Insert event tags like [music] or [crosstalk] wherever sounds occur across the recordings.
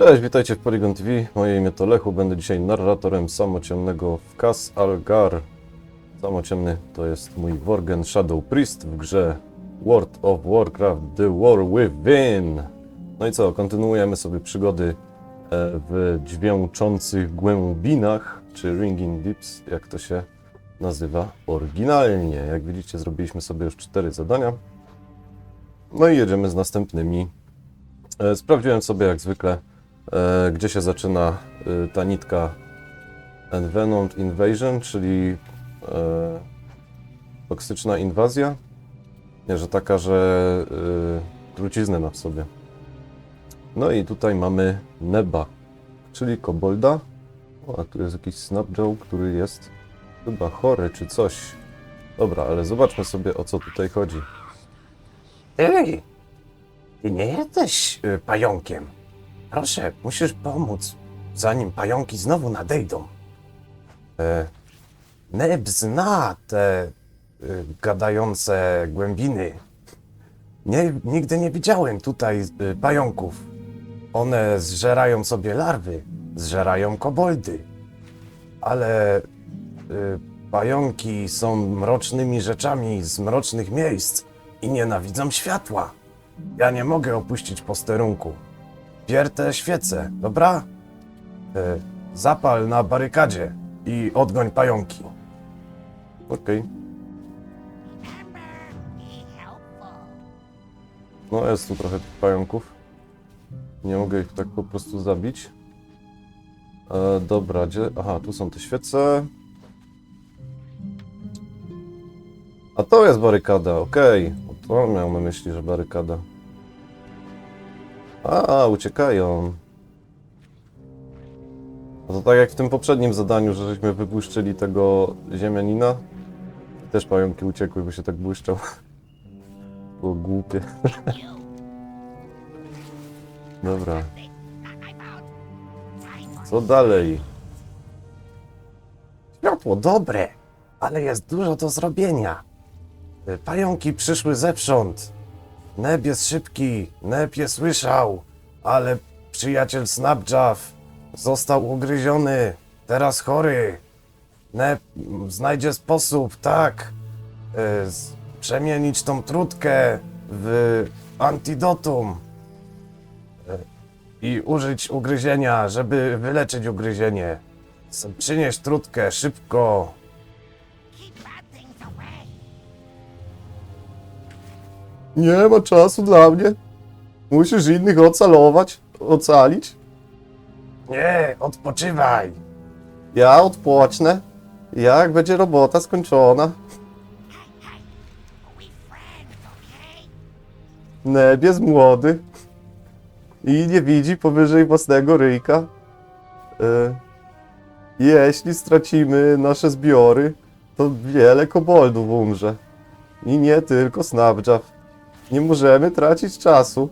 Cześć, witajcie w Polygon TV. Moje imię to Lechu, będę dzisiaj narratorem samociemnego w Kas Algar. Samociemny to jest mój Worgen Shadow Priest w grze World of Warcraft The War Within. No i co, kontynuujemy sobie przygody e, w dźwięczących głębinach, czy Ringing Deeps, jak to się nazywa oryginalnie. Jak widzicie, zrobiliśmy sobie już cztery zadania. No i jedziemy z następnymi. E, Sprawdziłem sobie jak zwykle, gdzie się zaczyna e, ta nitka Envenomed Invasion, czyli e, toksyczna inwazja. Nie, że taka, że e, truciznę ma w sobie. No i tutaj mamy Neba, czyli kobolda. O, a tu jest jakiś Snapjoe, który jest chyba chory czy coś. Dobra, ale zobaczmy sobie o co tutaj chodzi. Ej, ty nie jesteś y, pająkiem. Proszę, musisz pomóc, zanim pająki znowu nadejdą. E, Neb zna te y, gadające głębiny. Nie, nigdy nie widziałem tutaj y, pająków. One zżerają sobie larwy, zżerają koboldy. Ale y, pająki są mrocznymi rzeczami z mrocznych miejsc i nienawidzą światła. Ja nie mogę opuścić posterunku. Bier te świece, dobra? E, zapal na barykadzie i odgoń pająki. Okej. No jest tu trochę tych pająków. Nie mogę ich tak po prostu zabić. E, dobra, gdzie... Aha, tu są te świece. A to jest barykada, okej. To miał na myśli, że barykada. A, uciekają. No to tak jak w tym poprzednim zadaniu, że żeśmy wybłyszczyli tego ziemianina. Też pająki uciekły, bo się tak błyszczał. [laughs] Było głupie. [laughs] Dobra. Co dalej? Światło dobre, ale jest dużo do zrobienia. Pająki przyszły zewsząd. Neb jest szybki, Neb je słyszał, ale przyjaciel Snapjaw został ugryziony, teraz chory. Neb znajdzie sposób, tak, z- przemienić tą trutkę w antidotum e, i użyć ugryzienia, żeby wyleczyć ugryzienie. Przynieś trutkę, szybko. Nie ma czasu dla mnie. Musisz innych ocalować, ocalić. Nie, odpoczywaj. Ja odpocznę. Jak będzie robota skończona. Neb jest młody i nie widzi powyżej własnego ryjka. E, jeśli stracimy nasze zbiory, to wiele koboldów umrze. I nie tylko Snapjaw. Nie możemy tracić czasu.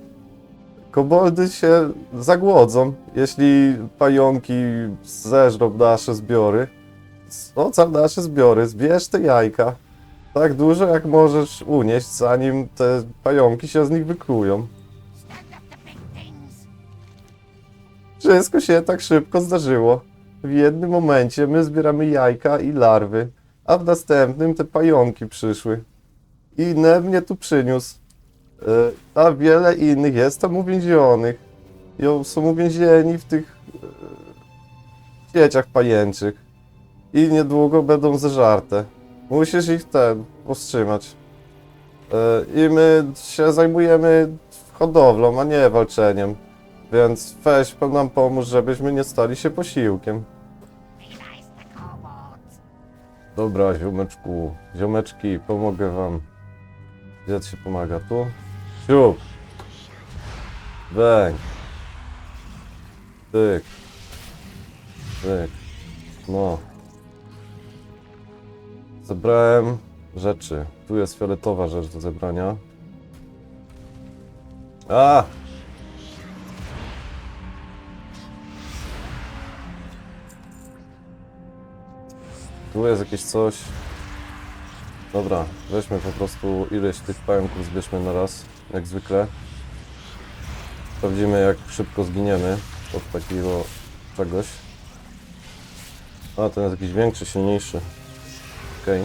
Koboldy się zagłodzą, jeśli pająki zeżrą nasze zbiory. Ocal nasze zbiory, zbierz te jajka. Tak dużo jak możesz unieść, zanim te pająki się z nich wyklują. Wszystko się tak szybko zdarzyło. W jednym momencie my zbieramy jajka i larwy, a w następnym te pająki przyszły. I Neb mnie tu przyniósł. E, A wiele innych jest tam uwięzionych. I są uwięzieni w tych e, sieciach pajęczych. I niedługo będą zeżarte. Musisz ich ten powstrzymać. E, I my się zajmujemy hodowlą, a nie walczeniem. Więc weź nam pomóż, żebyśmy nie stali się posiłkiem. Dobra, ziomeczku, ziomeczki, pomogę wam. Gdzie się pomaga? Tu? Siup! Węg! Tyk! Tyk! No. Zebrałem rzeczy. Tu jest fioletowa rzecz do zebrania. A! Tu jest jakieś coś. Dobra, weźmy po prostu ileś tych pająków, zbierzmy na raz, jak zwykle. Sprawdzimy jak szybko zginiemy. od takiego czegoś. A, ten jest jakiś większy, silniejszy. Okej.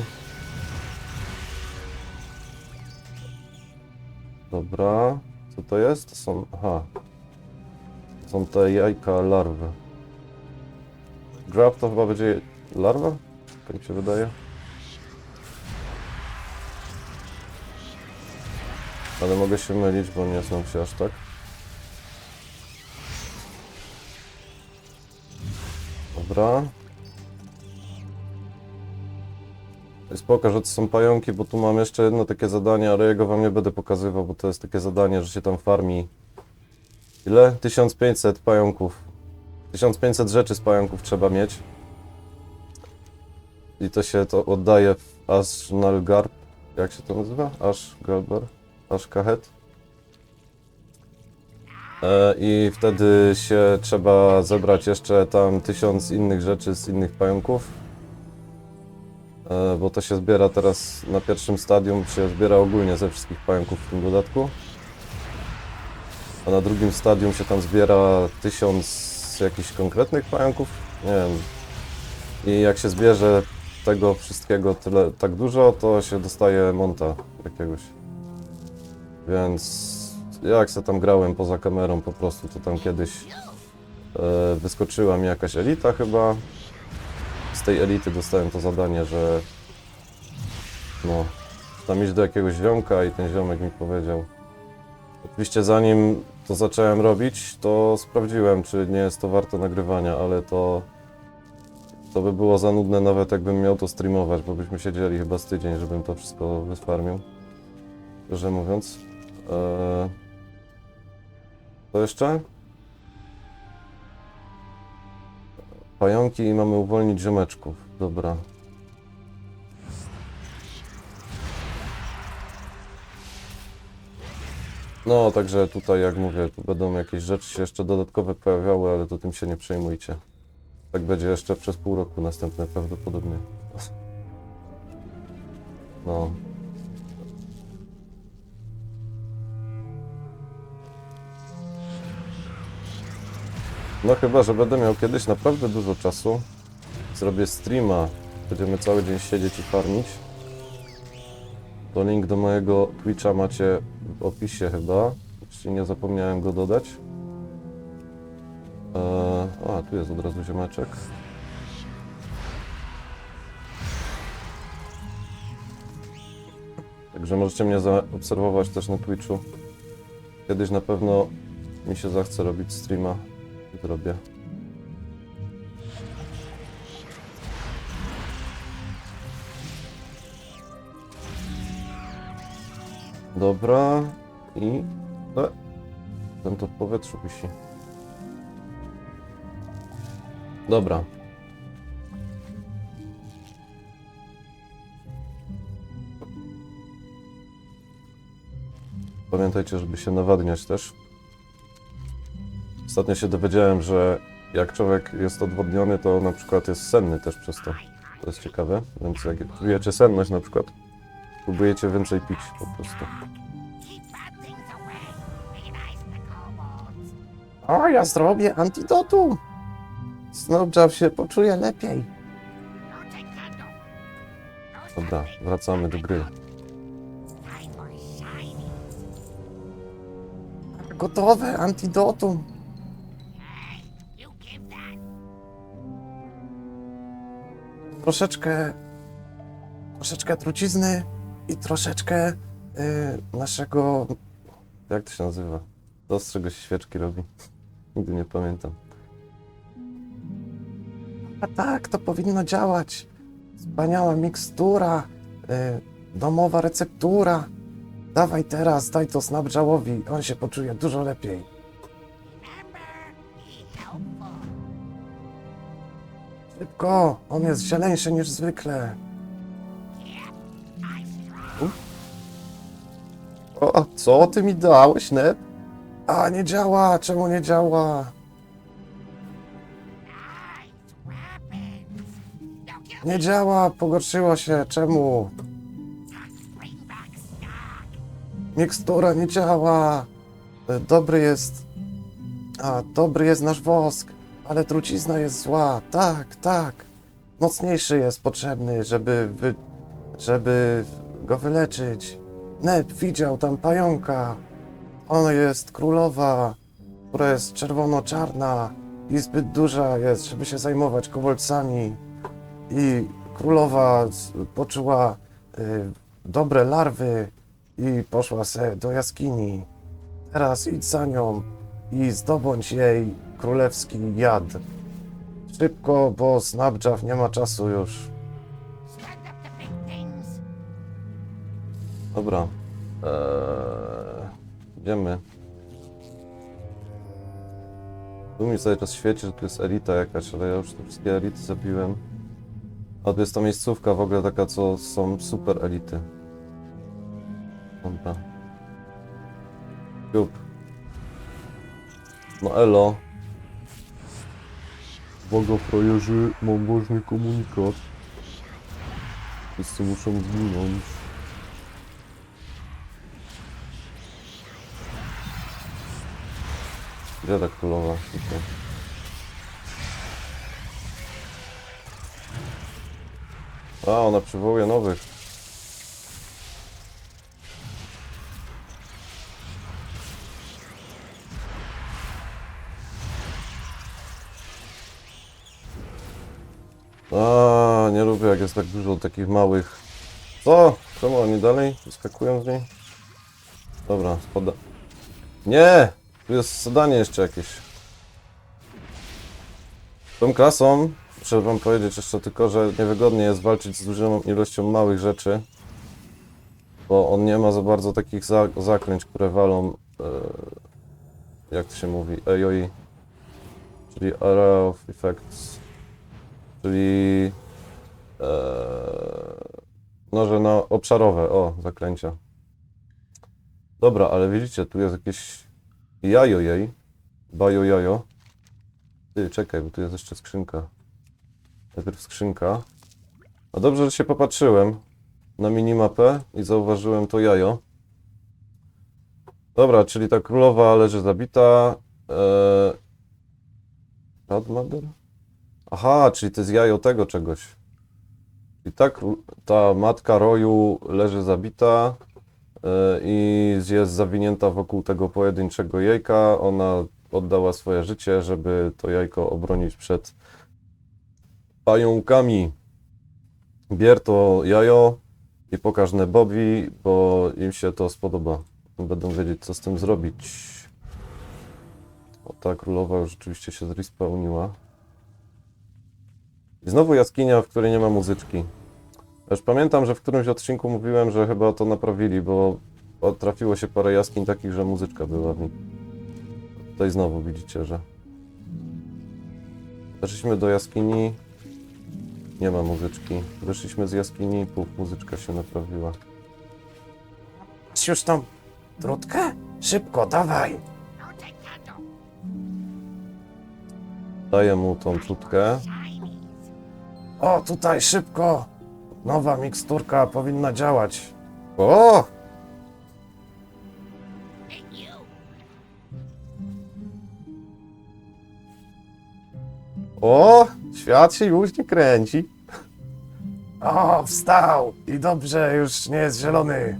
Dobra. Co to jest? To są... Aha. To są te jajka larwy. Grab to chyba będzie larwa? Tak mi się wydaje. Ale mogę się mylić, bo nie znam się aż tak. Dobra. Spoko, że to są pająki, bo tu mam jeszcze jedno takie zadanie, ale jego wam nie będę pokazywał, bo to jest takie zadanie, że się tam farmi. Ile? 1500 pająków. 1500 rzeczy z pająków trzeba mieć. I to się to oddaje w Ashnalgarb. Jak się to nazywa? Ashgalbar? Ashkahet? E, I wtedy się trzeba zebrać jeszcze tam tysiąc innych rzeczy z innych pająków. E, Bo to się zbiera teraz na pierwszym stadium, się zbiera ogólnie ze wszystkich pająków w tym dodatku. A na drugim stadium się tam zbiera tysiąc jakichś konkretnych pająków. Nie wiem. I jak się zbierze tego wszystkiego tyle, tak dużo, to się dostaje monta jakiegoś. Więc jak se tam grałem poza kamerą po prostu, to tam kiedyś e, wyskoczyła mi jakaś elita chyba. Z tej elity dostałem to zadanie, że no, tam iść do jakiegoś ziomka i ten ziomek mi powiedział. Oczywiście zanim to zacząłem robić, to sprawdziłem, czy nie jest to warte nagrywania, ale to to by było za nudne nawet jakbym miał to streamować, bo byśmy siedzieli chyba z tydzień, żebym to wszystko wysfarmił. Szczerze mówiąc. Eee... Co jeszcze? Pająki i mamy uwolnić ziomeczków. Dobra. No, także tutaj, jak mówię, tu będą jakieś rzeczy się jeszcze dodatkowe pojawiały, ale to tym się nie przejmujcie. Tak będzie jeszcze przez pół roku następne prawdopodobnie. No. No chyba, że będę miał kiedyś naprawdę dużo czasu. Zrobię streama. Będziemy cały dzień siedzieć i farmić. To link do mojego Twitcha macie w opisie chyba. Jeśli nie zapomniałem go dodać. Eee, a, tu jest od razu ziomeczek. Także możecie mnie zaobserwować też na Twitchu. Kiedyś na pewno mi się zachce robić streama zrobię. Dobra i... E, ten to w powietrzu wisi. Dobra. Pamiętajcie, żeby się nawadniać też. Ostatnio się dowiedziałem, że jak człowiek jest odwodniony, to na przykład jest senny też przez to. To jest ciekawe, więc jak czujecie senność na przykład, próbujecie więcej pić po prostu. O, ja zrobię antidotum. Snowjob się poczuje lepiej. Dobra, wracamy do gry. Gotowe antidotum. Troszeczkę, troszeczkę trucizny i troszeczkę y, naszego Jak to się nazywa? To z czego się świeczki robi? [laughs] Nigdy nie pamiętam. A tak, to powinno działać. Wspaniała mikstura, y, domowa receptura. Dawaj teraz, daj to Snapjałowi, on się poczuje dużo lepiej. Szybko, on jest zieleńszy niż zwykle. O, co ty mi dałeś, Neb? A, nie działa, czemu nie działa? Nie działa, pogorszyło się, czemu? Mikstura nie działa. E, Dobry jest A, dobry jest nasz wosk, ale trucizna jest zła. Tak, tak. Mocniejszy jest potrzebny, żeby wy... żeby go wyleczyć. Neb widział tam pająka. Ona jest królowa, która jest czerwono-czarna i zbyt duża jest, żeby się zajmować kobolcami. I królowa poczuła y, dobre larwy i poszła se do jaskini. Teraz idź za nią i zdobądź jej królewski jad. Szybko, bo Snapjaw nie ma czasu już. Dobra. Eee, idziemy. Tu mi cały czas świeci, że tu jest elita jakaś, ale ja już te wszystkie elity zabiłem. A tu jest ta miejscówka w ogóle taka, co są super elity. Dobra. Jup. No elo. Uwaga frajerzy, mam ważny komunikat. Wszyscy muszą zginąć. Gdzie ta królowa? A, ona przywołuje nowych. A, nie lubię jak jest tak dużo takich małych. Co? Czemu oni dalej wyskakują z niej? Dobra, spada. Nie! Tu jest zadanie jeszcze jakieś. Tą klasą, muszę wam powiedzieć jeszcze tylko, że niewygodnie jest walczyć z dużą ilością małych rzeczy. Bo on nie ma za bardzo takich za zaklęć, które walą, e, jak to się mówi, AOE. Czyli Area of Effects. Czyli e, noże na obszarowe, o, zaklęcia. Dobra, ale widzicie, tu jest jakieś jajo jej. Bajo jajo. Ty, czekaj, bo tu jest jeszcze skrzynka. Najpierw skrzynka. A dobrze, że się popatrzyłem na minimapę i zauważyłem to jajo. Dobra, czyli ta królowa leży zabita. Eee... Aha, czyli to jest jajo tego czegoś. I ta, kró- ta matka roju leży zabita e, i jest zawinięta wokół tego pojedynczego jajka. Ona oddała swoje życie, żeby to jajko obronić przed pająkami. Bier to jajo i pokaż Nebowi, bo im się to spodoba. Będą wiedzieć, co z tym zrobić. O, ta królowa już rzeczywiście się zrespawniła. I znowu jaskinia, w której nie ma muzyczki. Już pamiętam, że w którymś odcinku mówiłem, że chyba to naprawili, bo trafiło się parę jaskiń takich, że muzyczka była w nich. Tutaj znowu widzicie, że weszliśmy do jaskini, nie ma muzyczki. Wyszliśmy z jaskini, puf, muzyczka się naprawiła. Masz już tą trutkę? Szybko, dawaj! Daję mu tą trutkę. O, tutaj, szybko! Nowa miksturka powinna działać. O! O, świat się już nie kręci. O, wstał! I dobrze, już nie jest zielony.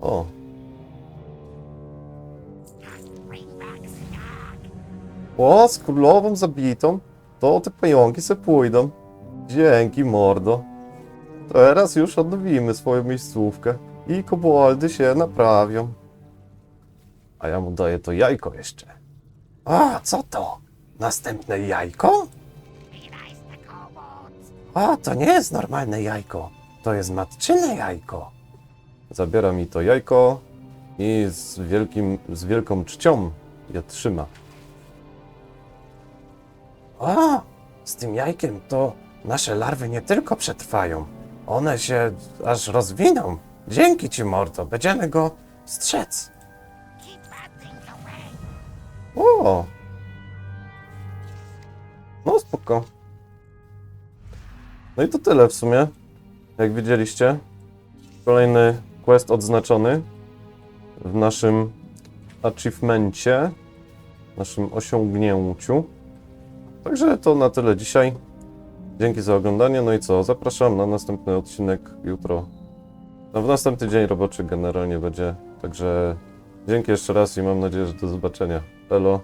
O. O, z królową zabitą, to te pająki se pójdą. Dzięki, mordo. Teraz już odnowimy swoją miejscówkę i koboldy się naprawią. A ja mu daję to jajko jeszcze. O, co to? Następne jajko? O, to nie jest normalne jajko. To jest matczyne jajko. Zabiera mi to jajko i z, wielkim, z wielką czcią je trzyma. O, z tym jajkiem to nasze larwy nie tylko przetrwają, one się aż rozwiną. Dzięki ci, mordo, będziemy go strzec. O! No spoko. No i to tyle w sumie. Jak widzieliście, kolejny quest odznaczony w naszym achievemencie, naszym osiągnięciu. Także to na tyle dzisiaj. Dzięki za oglądanie. No i co? Zapraszam na następny odcinek jutro. No w następny dzień roboczy generalnie będzie. Także dzięki jeszcze raz i mam nadzieję, że do zobaczenia. Elo.